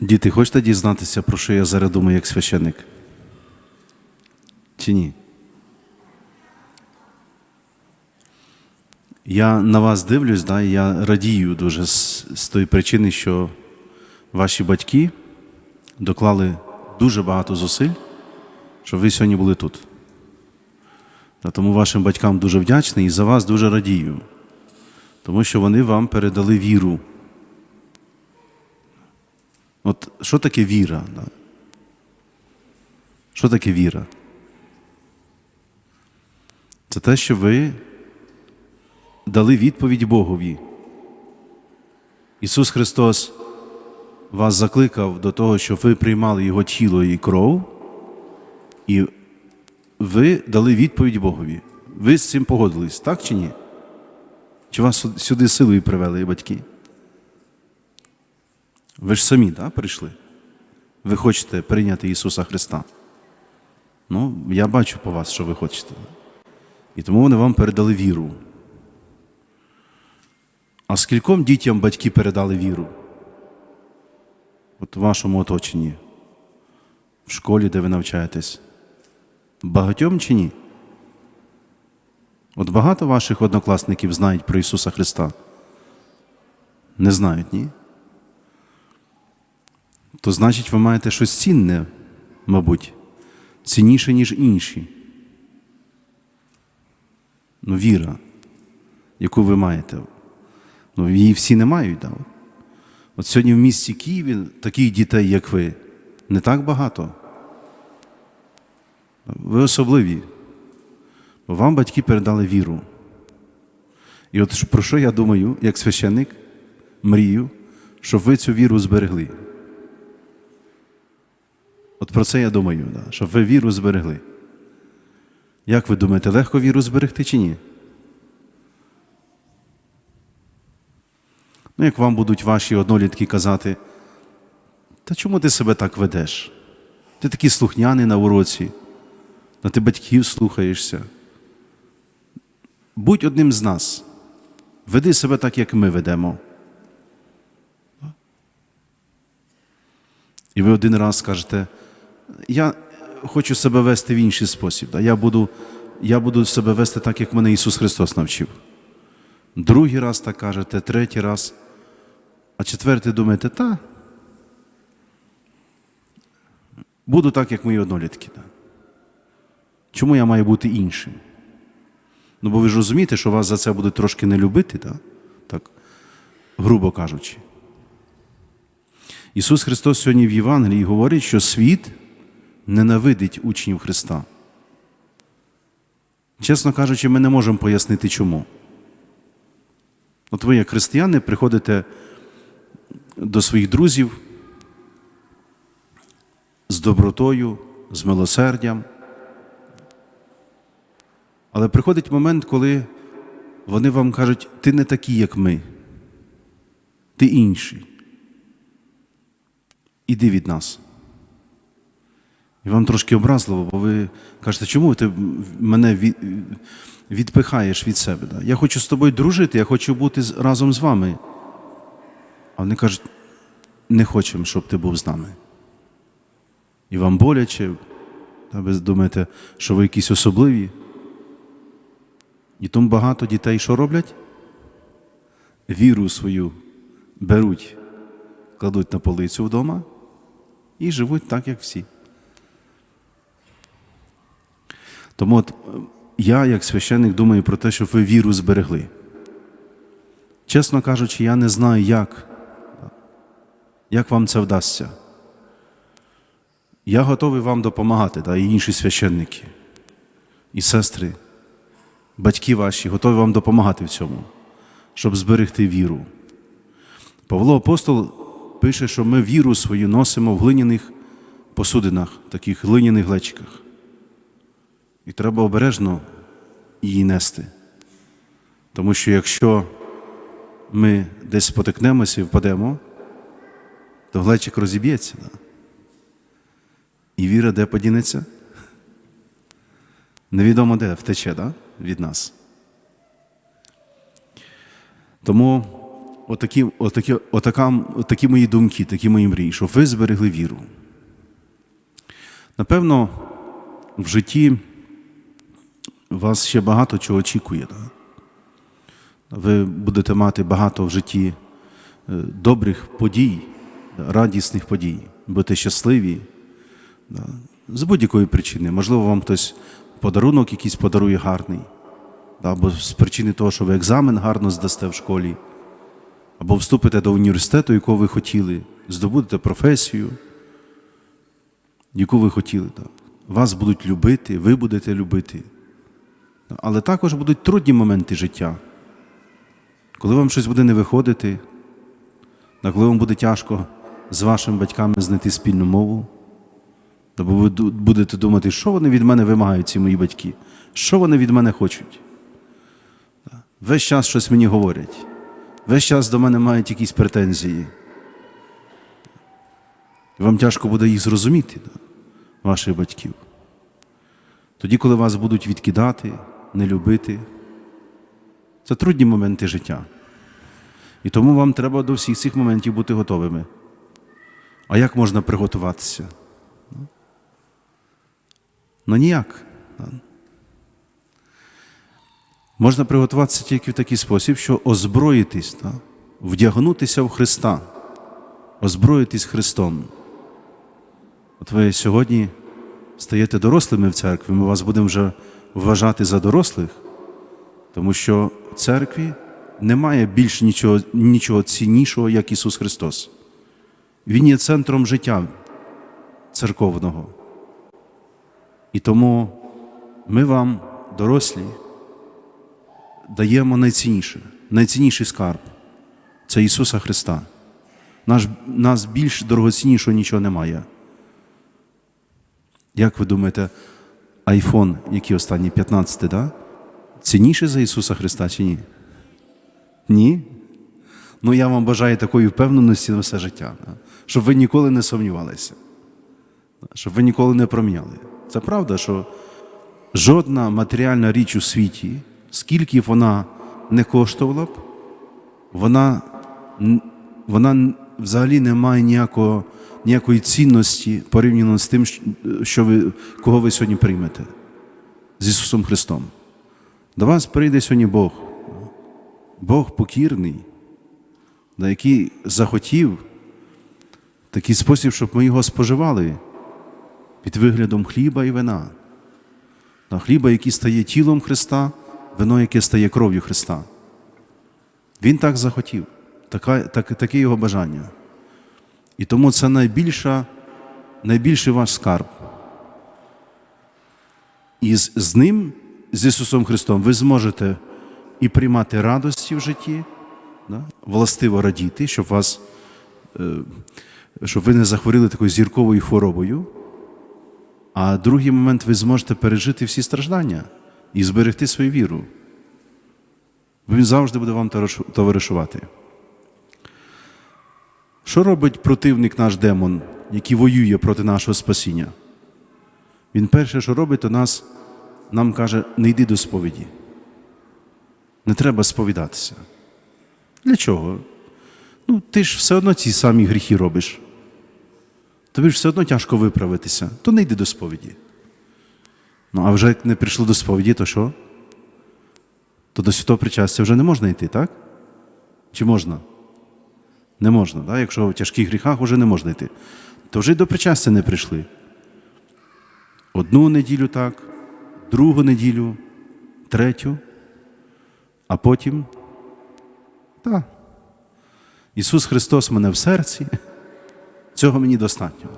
Діти, хочете дізнатися, про що я зараз думаю як священник? Чи ні? Я на вас дивлюсь, да, і я радію дуже з, з тої причини, що ваші батьки доклали дуже багато зусиль, щоб ви сьогодні були тут. Та тому вашим батькам дуже вдячний і за вас дуже радію, тому що вони вам передали віру. От що таке віра? Що таке віра? Це те, що ви дали відповідь Богові. Ісус Христос вас закликав до того, щоб ви приймали Його тіло і кров, і ви дали відповідь Богові. Ви з цим погодились, так чи ні? Чи вас сюди силою привели батьки? Ви ж самі да, прийшли? Ви хочете прийняти Ісуса Христа? Ну, я бачу по вас, що ви хочете. І тому вони вам передали віру. А скільком дітям батьки передали віру? От в вашому оточенні, в школі, де ви навчаєтесь? Багатьом чи ні? От багато ваших однокласників знають про Ісуса Христа? Не знають, ні? То значить, ви маєте щось цінне, мабуть, цінніше, ніж інші. Ну, віра, яку ви маєте. Ну, її всі не мають. Да? От сьогодні в місті Києві таких дітей, як ви, не так багато. Ви особливі. Бо вам батьки передали віру. І от про що я думаю, як священник, мрію, щоб ви цю віру зберегли. От про це я думаю, да, щоб ви віру зберегли. Як ви думаєте, легко віру зберегти чи ні? Ну, як вам будуть ваші однолітки казати, та чому ти себе так ведеш? Ти такий слухняний на уроці, та ти батьків слухаєшся. Будь одним з нас. Веди себе так, як ми ведемо. І ви один раз скажете, я хочу себе вести в інший спосіб. Да? Я, буду, я буду себе вести так, як мене Ісус Христос навчив. Другий раз так кажете, третій раз, а четвертий думаєте, та буду так, як мої однолітки. Да? Чому я маю бути іншим? Ну, бо ви ж розумієте, що вас за це будуть трошки не любити, да? так, грубо кажучи. Ісус Христос сьогодні в Євангелії говорить, що світ ненавидить учнів Христа. Чесно кажучи, ми не можемо пояснити чому. От ви, як християни, приходите до своїх друзів з добротою, з милосердям. Але приходить момент, коли вони вам кажуть, ти не такий, як ми, ти інший. Іди від нас. І вам трошки образливо, бо ви кажете, чому ти мене від, відпихаєш від себе? Да? Я хочу з тобою дружити, я хочу бути разом з вами. А вони кажуть, не хочемо, щоб ти був з нами. І вам боляче, та ви думаєте, що ви якісь особливі. І тому багато дітей що роблять? Віру свою беруть, кладуть на полицю вдома і живуть так, як всі. Тому от я, як священник, думаю про те, щоб ви віру зберегли. Чесно кажучи, я не знаю, як, як вам це вдасться. Я готовий вам допомагати, да, і інші священники, і сестри, батьки ваші готові вам допомагати в цьому, щоб зберегти віру. Павло Апостол пише, що ми віру свою носимо в глиняних посудинах, таких глиняних глечиках. І треба обережно її нести. Тому що якщо ми десь спотикнемося і впадемо, то глечик розіб'ється. Да? І віра де подінеться? Невідомо де втече да? від нас. Тому отакі, отакі, отака, отакі мої думки, такі мої мрії, щоб ви зберегли віру. Напевно, в житті вас ще багато чого очікує. Ви будете мати багато в житті е, добрих подій, радісних подій, будете щасливі. З будь-якої причини. Можливо, вам хтось подарунок якийсь подарує гарний, або з причини того, що ви екзамен гарно здасте в школі, або вступите до університету, якого ви хотіли, здобудете професію, яку ви хотіли. Вас будуть любити, ви будете любити. Але також будуть трудні моменти життя. Коли вам щось буде не виходити, коли вам буде тяжко з вашими батьками знайти спільну мову, бо ви будете думати, що вони від мене вимагають, ці мої батьки, що вони від мене хочуть. Весь час щось мені говорять, весь час до мене мають якісь претензії. Вам тяжко буде їх зрозуміти, ваших батьків. Тоді, коли вас будуть відкидати, не любити, це трудні моменти життя. І тому вам треба до всіх цих моментів бути готовими. А як можна приготуватися? Ну ніяк. Можна приготуватися тільки в такий спосіб, що озброїтись, вдягнутися в Христа, озброїтись Христом. От ви сьогодні стаєте дорослими в церкві, ми вас будемо вже вважати за дорослих, тому що в церкві немає більш нічого, нічого ціннішого, як Ісус Христос. Він є центром життя церковного. І тому ми вам, дорослі, даємо найцінніше, найцінніший скарб це Ісуса Христа. Наш, нас більш дорогоціннішого нічого немає. Як ви думаєте, айфон, який останній 15, да? цінніший за Ісуса Христа чи ні? Ні? Ну я вам бажаю такої впевненості на все життя, да? щоб ви ніколи не сумнівалися, щоб ви ніколи не проміняли. Це правда, що жодна матеріальна річ у світі, скільки б вона не коштувала б, вона, вона взагалі не має ніякого, ніякої цінності порівняно з тим, що ви, кого ви сьогодні приймете з Ісусом Христом. До вас прийде сьогодні Бог, Бог покірний, на який захотів такий спосіб, щоб ми його споживали під виглядом хліба і вина. На хліба, який стає тілом Христа, вино, яке стає кров'ю Христа. Він так захотів, така, так, таке його бажання. І тому це найбільша, найбільший ваш скарб. І з, з ним, з Ісусом Христом, ви зможете і приймати радості в житті, да? властиво радіти, щоб вас, е, щоб ви не захворіли такою зірковою хворобою. А другий момент ви зможете пережити всі страждання і зберегти свою віру. Він завжди буде вам товаришувати. Що робить противник наш демон, який воює проти нашого спасіння? Він перше, що робить, то нас, нам каже, не йди до сповіді. Не треба сповідатися. Для чого? Ну, ти ж все одно ці самі гріхи робиш. Тобі ж все одно тяжко виправитися, то не йди до сповіді. Ну, а вже як не прийшло до сповіді, то що? То до святого причастя вже не можна йти, так? Чи можна? Не можна, так? якщо в тяжких гріхах вже не можна йти. То вже й до причастя не прийшли. Одну неділю так, другу неділю, третю, а потім. Так. Ісус Христос мене в серці. Цього мені достатньо.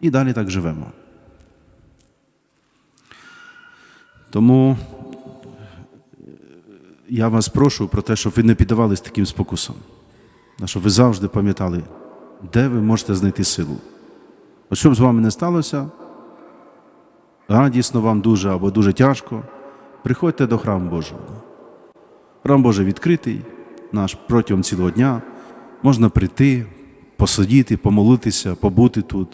І далі так живемо. Тому я вас прошу про те, щоб ви не піддавались таким спокусам, щоб ви завжди пам'ятали, де ви можете знайти силу. От щоб з вами не сталося, радісно вам дуже або дуже тяжко, приходьте до храму Божого. Храм Божий відкритий наш протягом цілого дня. Можна прийти, посидіти, помолитися, побути тут,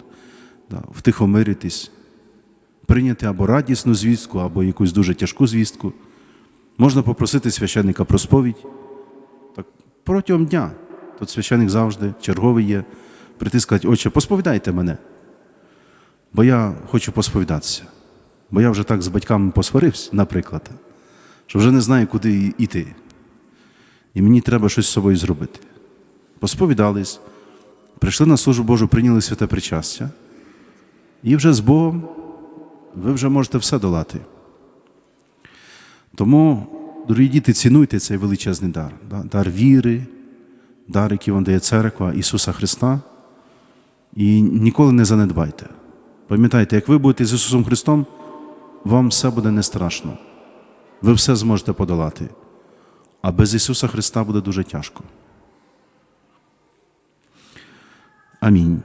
да, втихомиритись, прийняти або радісну звістку, або якусь дуже тяжку звістку. Можна попросити священника про сповідь. Так, протягом дня. Тут священик завжди, черговий є, прийти і сказати, отче, посповідайте мене. Бо я хочу посповідатися. Бо я вже так з батьками посварився, наприклад, що вже не знаю, куди йти. І мені треба щось з собою зробити. Посповідались, прийшли на службу Божу, прийняли святе причастя, і вже з Богом ви вже можете все долати. Тому, дорогі діти, цінуйте цей величезний дар, дар віри, дар, який вам дає церква Ісуса Христа. І ніколи не занедбайте. Пам'ятайте, як ви будете з Ісусом Христом, вам все буде не страшно. Ви все зможете подолати. А без Ісуса Христа буде дуже тяжко. Амінь.